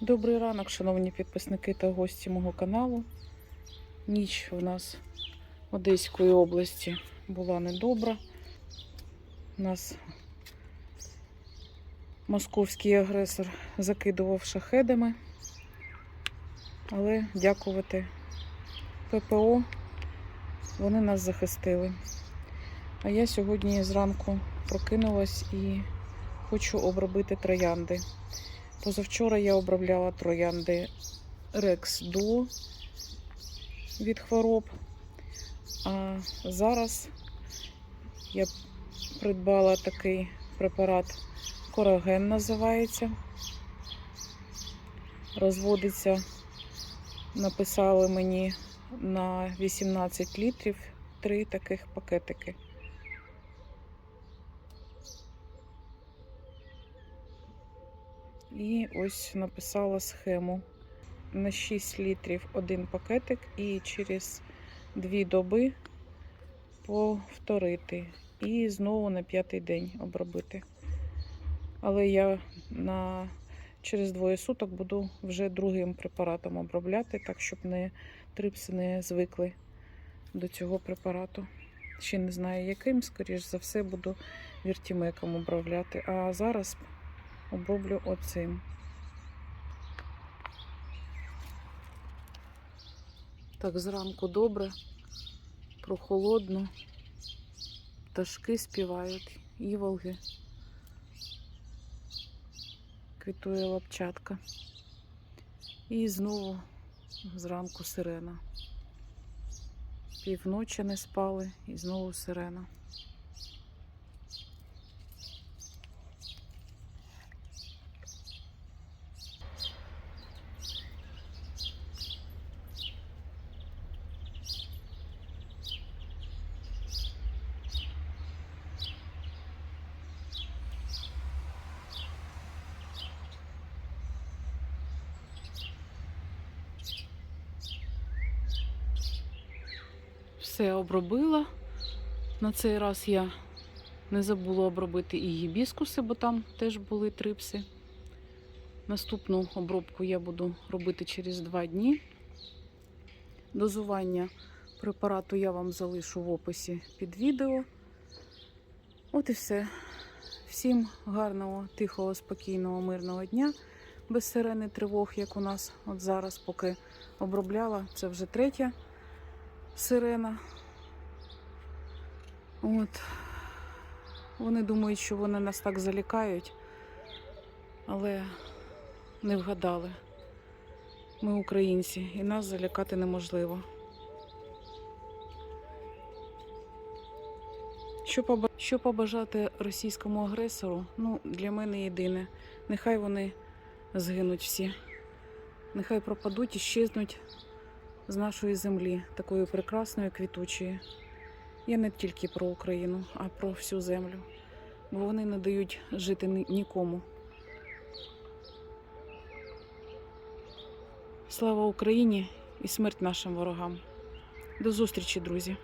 Добрий ранок, шановні підписники та гості мого каналу. Ніч в нас в Одеської області була недобра. У Нас московський агресор закидував шахедами, але дякувати ППО вони нас захистили. А я сьогодні зранку прокинулась і хочу обробити троянди. Позавчора я обробляла троянди Rex Duo від хвороб. А зараз я придбала такий препарат Кораген називається. Розводиться, написали мені на 18 літрів три таких пакетики. І ось написала схему. На 6 літрів один пакетик і через 2 доби повторити. І знову на п'ятий день обробити. Але я на через двоє суток буду вже другим препаратом обробляти, так щоб не трипси не звикли до цього препарату. Ще не знаю яким, скоріш за все, буду віртімеком обробляти. А зараз оброблю оцим. Так, зранку добре, прохолодно, пташки співають, іволги, квітує лапчатка. І знову зранку сирена. Півночі не спали і знову сирена. Все обробила. На цей раз я не забула обробити і гібіскуси, бо там теж були трипси. Наступну обробку я буду робити через 2 дні. Дозування препарату я вам залишу в описі під відео. От і все. Всім гарного, тихого, спокійного, мирного дня, без сирени тривог, як у нас от зараз, поки обробляла. Це вже третя сирена. От. Вони думають, що вони нас так залякають, але не вгадали. Ми українці, і нас залякати неможливо. Що поба- Що побажати російському агресору? Ну, для мене єдине. Нехай вони згинуть всі. Нехай пропадуть і щезнуть з нашої землі, такої прекрасної, квітучої. Я не тільки про Україну, а про всю землю. Бо вони не дають жити нікому. Слава Україні і смерть нашим ворогам. До зустрічі, друзі!